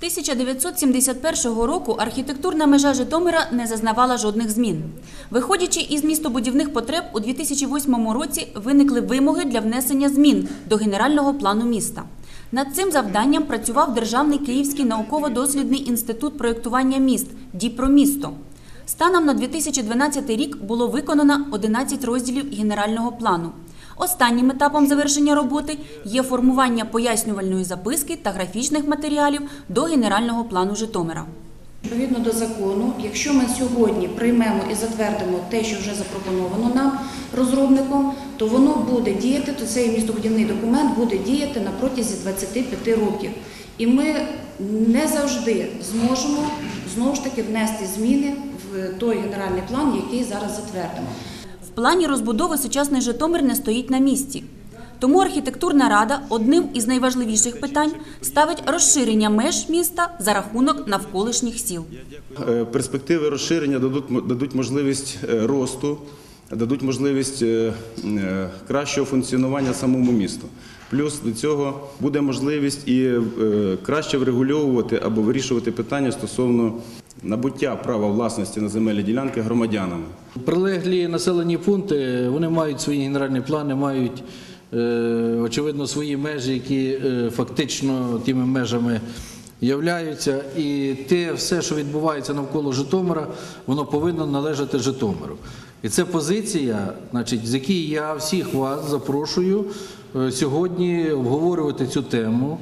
1971 року архітектурна межа Житомира не зазнавала жодних змін. Виходячи із містобудівних потреб, у 2008 році виникли вимоги для внесення змін до генерального плану міста. Над цим завданням працював Державний Київський науково-дослідний інститут проєктування міст «Діпромісто». Станом на 2012 рік було виконано 11 розділів генерального плану. Останнім етапом завершення роботи є формування пояснювальної записки та графічних матеріалів до генерального плану Житомира. Відповідно до закону, якщо ми сьогодні приймемо і затвердимо те, що вже запропоновано нам розробником, то воно буде діяти, то цей містобудівний документ буде діяти на протязі 25 років. І ми не завжди зможемо знову ж таки внести зміни в той генеральний план, який зараз затвердимо. Плані розбудови сучасний Житомир не стоїть на місці. Тому архітектурна рада одним із найважливіших питань ставить розширення меж міста за рахунок навколишніх сіл. Е, Перспективи розширення дадуть, дадуть можливість е, росту, дадуть можливість е, кращого функціонування самому місту. Плюс до цього буде можливість і краще врегульовувати або вирішувати питання стосовно набуття права власності на земельні ділянки громадянами. Прилеглі населені пункти вони мають свої генеральні плани, мають е, очевидно свої межі, які е, фактично тими межами являються. І те все, що відбувається навколо Житомира, воно повинно належати Житомиру. І це позиція, значить, з якої я всіх вас запрошую е, сьогодні обговорювати цю тему.